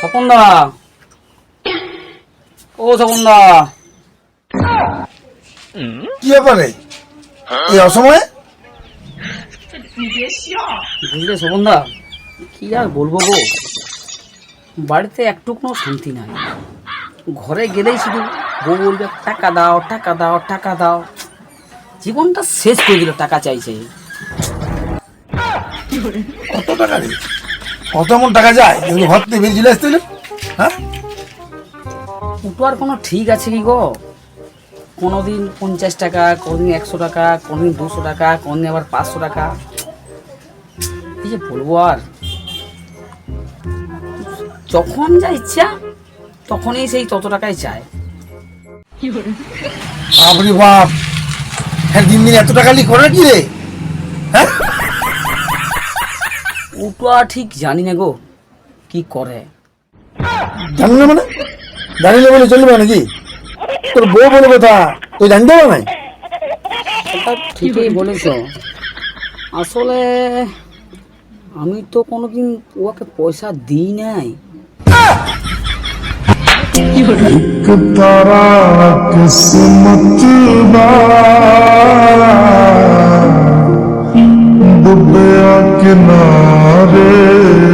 স্বপনদা। ও স্বপনদা। কি ব্যাপারে এই অসময়ে? বুঝলে স্বপনদা কি আর বলব গো? বাড়িতে একটুকুনো শান্তি নাই। ঘরে গেলেই শুধু বউ বলবে টাকা দাও টাকা দাও টাকা দাও। জীবনটা শেষ করে দিল টাকা চাইছে। কত টাকা কত এমন টাকা যায়? যেগুলো ঘর থেকে বেরিয়ে চলে আসতে হ্যাঁ? উঠো আর কোনো ঠিক আছে কি গো? কোনোদিন পঞ্চাশ টাকা কোনোদিন একশো টাকা কোনোদিন দুশো টাকা কোনোদিন আবার পাঁচশো টাকা। এই যে বলব আর? যখন যা ইচ্ছা তখনই সেই তত টাকাই চায়। বাপরে বাপ। হ্যাঁ দিন দিন এত টাকা নিয়ে করে কি রে হ্যাঁ কৌটা ঠিক জানি না গো। কি করে? জানি না মানে? জানি না বলে চলবে নাকি? তোর বউ বলে কথা তুই জানতে পারো নাই ঠিকই বলেছ। আসলে আমি তো কোনোদিন ওকে পয়সা দিই নাই। তারা কিসমত বা না রে